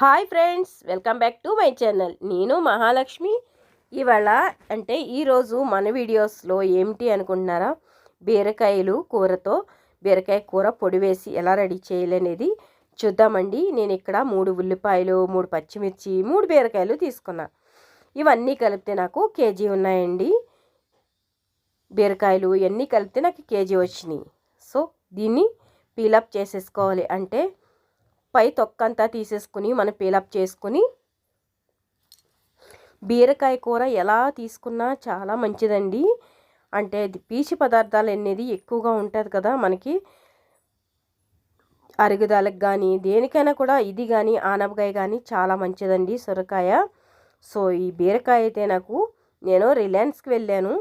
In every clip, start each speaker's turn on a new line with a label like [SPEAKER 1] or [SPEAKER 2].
[SPEAKER 1] Hi friends welcome back to my channel. నేను మహాలక్ష్మి. ఇవాళ అంటే ఈరోజు మన వీడియోస్లో ఏమిటి అనుకుంటున్నారా? బీరకాయలు కూరతో బీరకాయ కూర పొడి వేసి ఎలా రెడీ చేయాలనేది చూద్దామండి. నేను ఇక్కడ మూడు ఉల్లిపాయలు మూడు పచ్చిమిర్చి మూడు బీరకాయలు తీసుకున్నా. ఇవన్నీ కలిపితే నాకు కేజీ ఉన్నాయండి. బీరకాయలు ఇవన్నీ కలిపితే నాకు కేజీ వచ్చినాయి. సో దీన్ని పీలప్ చేసేసుకోవాలి. అంటే పై తొక్కంతా తీసేసుకుని మనం పీలప్ చేసుకుని బీరకాయ కూర ఎలా తీసుకున్నా చాలా మంచిదండి. అంటే పీచు పదార్థాలు అనేది ఎక్కువగా ఉంటుంది కదా మనకి. అరుగుదలకు కానీ దేనికైనా కూడా ఇది కానీ ఆనపకాయ కానీ చాలా మంచిదండి సొరకాయ. సో ఈ బీరకాయ అయితే నాకు నేను రిలయన్స్కి వెళ్ళాను.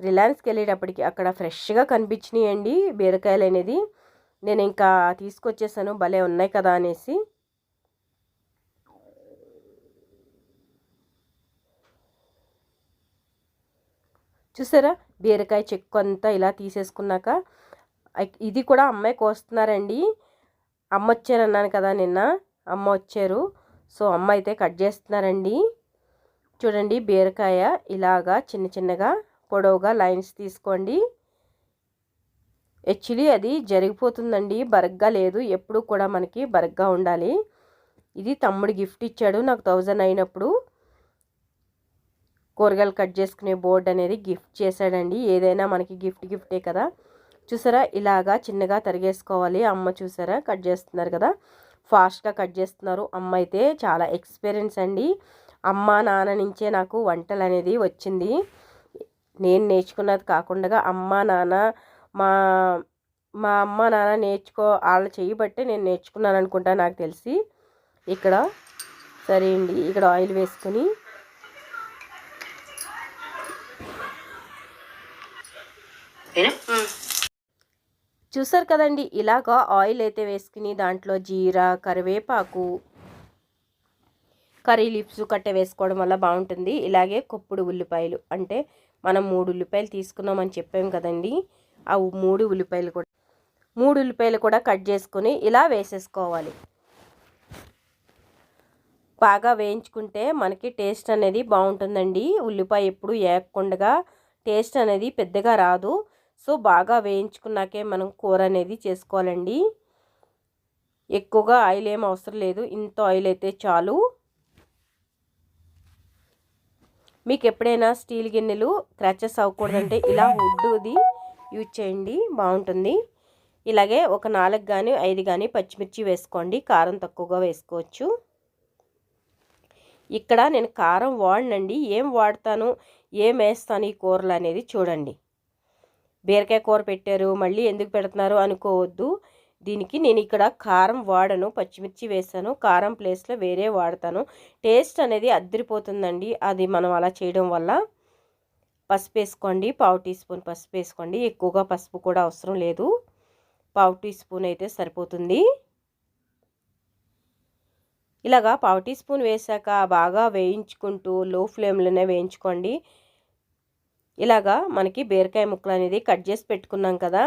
[SPEAKER 1] రిలయన్స్కి వెళ్ళేటప్పటికి అక్కడ ఫ్రెష్గా కనిపించినాయండి బీరకాయలు అనేది. నేను ఇంకా తీసుకొచ్చేసాను భలే ఉన్నాయి కదా అనేసి. చూసారా? బీరకాయ చెక్కు అంతా ఇలా తీసేసుకున్నాక ఇది కూడా అమ్మాయి కోస్తున్నారండి. అమ్మ వచ్చారన్నాను కదా నిన్న అమ్మ వచ్చారు. సో అమ్మ అయితే కట్ చేస్తున్నారండి. చూడండి బీరకాయ ఇలాగా చిన్న చిన్నగా పొడవుగా లైన్స్ తీసుకోండి. యాక్చువల్లీ అది జరిగిపోతుందండి. బరగ్గా లేదు. ఎప్పుడు కూడా మనకి బరగ్గా ఉండాలి. ఇది తమ్ముడు గిఫ్ట్ ఇచ్చాడు. నాకు థౌజండ్ అయినప్పుడు కూరగాయలు కట్ చేసుకునే బోర్డు అనేది గిఫ్ట్ చేశాడండి. ఏదైనా మనకి గిఫ్ట్ గిఫ్టే కదా. చూసారా? ఇలాగా చిన్నగా తరిగేసుకోవాలి. అమ్మ చూసారా? కట్ చేస్తున్నారు కదా. ఫాస్ట్గా కట్ చేస్తున్నారు. అమ్మ అయితే చాలా ఎక్స్పీరియన్స్ అండి. అమ్మ నాన్న నుంచే నాకు వంటలు అనేది వచ్చింది. నేను నేర్చుకున్నది కాకుండా అమ్మ నాన్న మా మా అమ్మ నాన్న నేర్చుకో వాళ్ళు చేయబట్టే నేను నేర్చుకున్నాను అనుకుంటా నాకు తెలిసి. ఇక్కడ సరే అండి ఇక్కడ ఆయిల్ వేసుకొని. చూసారు కదండి ఇలాగా ఆయిల్ అయితే వేసుకుని దాంట్లో జీరా కరివేపాకు కర్రీ లిప్స్ కట్ట వేసుకోవడం వల్ల బాగుంటుంది. ఇలాగే కొప్పుడు ఉల్లిపాయలు అంటే మనం మూడు ఉల్లిపాయలు తీసుకున్నామని చెప్పాం కదండి. ఆ మూడు ఉల్లిపాయలు కూడా. మూడు ఉల్లిపాయలు కూడా కట్ చేసుకొని ఇలా వేసేసుకోవాలి. బాగా వేయించుకుంటే మనకి టేస్ట్ అనేది బాగుంటుందండి. ఉల్లిపాయ ఎప్పుడు ఏకకుండా టేస్ట్ అనేది పెద్దగా రాదు. సో బాగా వేయించుకున్నాకే మనం కూర అనేది చేసుకోవాలండి. ఎక్కువగా ఆయిల్ ఏం అవసరం లేదు. ఇంత ఆయిల్ అయితే చాలు. మీకు ఎప్పుడైనా స్టీల్ గిన్నెలు క్రాచెస్ అవ్వకూడదంటే ఇలా వుడ్ది యూజ్ చేయండి బాగుంటుంది. ఇలాగే ఒక నాలుగు కానీ ఐదు కానీ పచ్చిమిర్చి వేసుకోండి కారం తక్కువగా వేసుకోవచ్చు. ఇక్కడ నేను కారం వాడినండి ఏం వాడతాను ఏం వేస్తాను ఈ కూరలు అనేది చూడండి. బీరకాయ కూర పెట్టారు మళ్ళీ ఎందుకు పెడుతున్నారు అనుకోవద్దు. దీనికి నేను ఇక్కడ కారం వాడను పచ్చిమిర్చి వేసాను కారం ప్లేస్లో వేరే వాడతాను. టేస్ట్ అనేది అద్దరిపోతుందండి అది మనం అలా చేయడం వల్ల. పసుపు వేసుకోండి పావు టీ స్పూన్ పసుపు వేసుకోండి ఎక్కువగా పసుపు కూడా అవసరం లేదు. పావు టీ స్పూన్ అయితే సరిపోతుంది. ఇలాగా పావు టీ స్పూన్ వేసాక బాగా వేయించుకుంటూ లో ఫ్లేమ్లోనే వేయించుకోండి. ఇలాగా మనకి బీరకాయ ముక్కలు అనేది కట్ చేసి పెట్టుకున్నాం కదా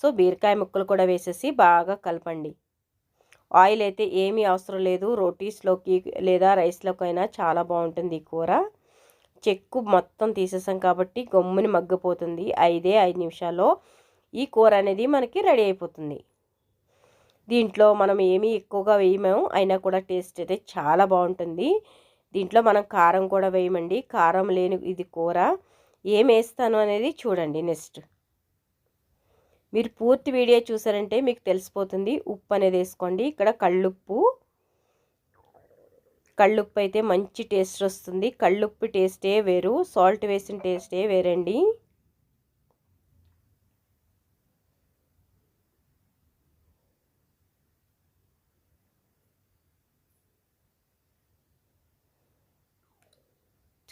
[SPEAKER 1] సో బీరకాయ ముక్కలు కూడా వేసేసి బాగా కలపండి. ఆయిల్ అయితే ఏమీ అవసరం లేదు. రోటీస్లోకి లేదా రైస్లోకి అయినా చాలా బాగుంటుంది ఈ కూర. చెక్కు మొత్తం తీసేసాం కాబట్టి గమ్ముని మగ్గిపోతుంది. ఐదే ఐదు నిమిషాల్లో ఈ కూర అనేది మనకి రెడీ అయిపోతుంది. దీంట్లో మనం ఏమీ ఎక్కువగా వేయమేము అయినా కూడా టేస్ట్ అయితే చాలా బాగుంటుంది. దీంట్లో మనం కారం కూడా వేయమండి. కారం లేని ఇది కూర. ఏం వేస్తాను అనేది చూడండి నెక్స్ట్. మీరు పూర్తి వీడియో చూసారంటే మీకు తెలిసిపోతుంది. ఉప్పు అనేది వేసుకోండి. ఇక్కడ కళ్ళుప్పు కళ్ళుప్పు అయితే మంచి టేస్ట్ వస్తుంది. కళ్ళుప్పు టేస్టే వేరు. సాల్ట్ వేసిన టేస్టే వేరండి.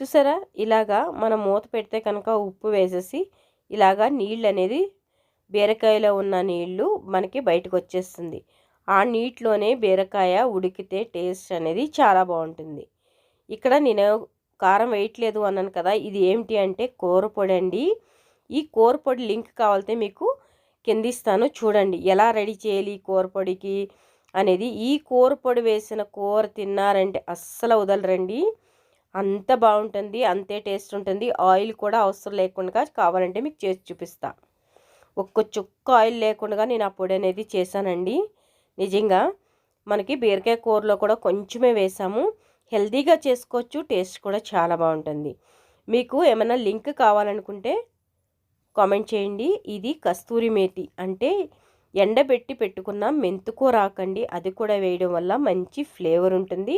[SPEAKER 1] చూసారా? ఇలాగా మనం మూత పెడితే కనుక ఉప్పు వేసేసి ఇలాగా నీళ్ళు అనేది బీరకాయలో ఉన్న నీళ్ళు మనకి బయటకు వచ్చేస్తుంది ఆ నీటిలోనే బీరకాయ ఉడికితే టేస్ట్ అనేది చాలా బాగుంటుంది. ఇక్కడ నేను కారం వేయట్లేదు అన్నాను కదా ఇది ఏమిటి అంటే కూర పొడి అండి. ఈ కూర పొడి లింక్ కావాలితే మీకు కిందిస్తాను చూడండి ఎలా రెడీ చేయాలి కూర పొడికి అనేది. ఈ కూర పొడి వేసిన కూర తిన్నారంటే అస్సలు వదలరండి. అంత బాగుంటుంది అంతే టేస్ట్ ఉంటుంది. ఆయిల్ కూడా అవసరం లేకుండా కావాలంటే మీకు చేసి చూపిస్తా. ఒక్క చుక్క ఆయిల్ లేకుండా నేను ఆ పొడి అనేది చేశానండి. నిజంగా మనకి బీరకాయ కూరలో కూడా కొంచెమే వేసాము. హెల్తీగా చేసుకోవచ్చు టేస్ట్ కూడా చాలా బాగుంటుంది. మీకు ఏమైనా లింక్ కావాలనుకుంటే కామెంట్ చేయండి. ఇది కస్తూరి మేతి. అంటే ఎండబెట్టి పెట్టుకున్న మెంతుకూర రాకండి. అది కూడా వేయడం వల్ల మంచి ఫ్లేవర్ ఉంటుంది.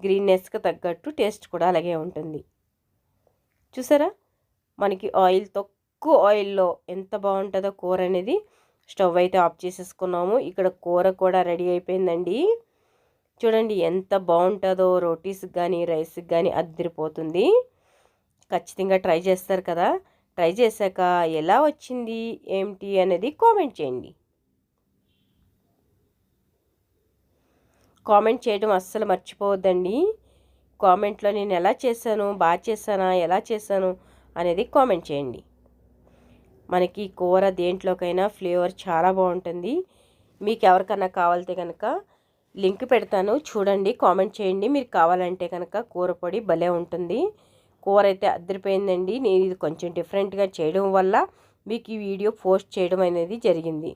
[SPEAKER 1] గ్రీన్నెస్కి తగ్గట్టు టేస్ట్ కూడా అలాగే ఉంటుంది. చూసారా? మనకి ఆయిల్ తక్కువ ఆయిల్లో ఎంత బాగుంటుందో కూర అనేది. స్టవ్ అయితే ఆఫ్ చేసేసుకున్నాము. ఇక్కడ కూర కూడా రెడీ అయిపోయిందండి. చూడండి ఎంత బాగుంటుందో రోటీస్కి కానీ రైస్కి కానీ అద్దరిపోతుంది. ఖచ్చితంగా ట్రై చేస్తారు కదా. ట్రై చేశాక ఎలా వచ్చింది ఏమిటి అనేది కామెంట్ చేయండి. కామెంట్ చేయడం అస్సలు మర్చిపోవద్దండి. కామెంట్లో నేను ఎలా చేశాను బాగా చేశానా ఎలా చేశాను అనేది కామెంట్ చేయండి. మనకి కూర దేంట్లోకైనా ఫ్లేవర్ చాలా బాగుంటుంది. మీకు ఎవరికన్నా కావాలితే కనుక లింక్ పెడతాను. చూడండి కామెంట్ చేయండి. మీరు కావాలంటే కనుక కూర పొడి భలే ఉంటుంది. కూర అయితే అద్దరిపోయిందండి. నేను ఇది కొంచెం డిఫరెంట్గా చేయడం వల్ల మీకు ఈ వీడియో పోస్ట్ చేయడం అనేది జరిగింది.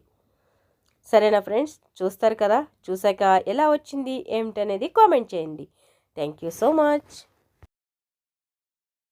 [SPEAKER 1] సరేనా ఫ్రెండ్స్? చూస్తారు కదా? చూసాక ఎలా వచ్చింది ఏమిటనేది కామెంట్ చేయండి. Thank you so much.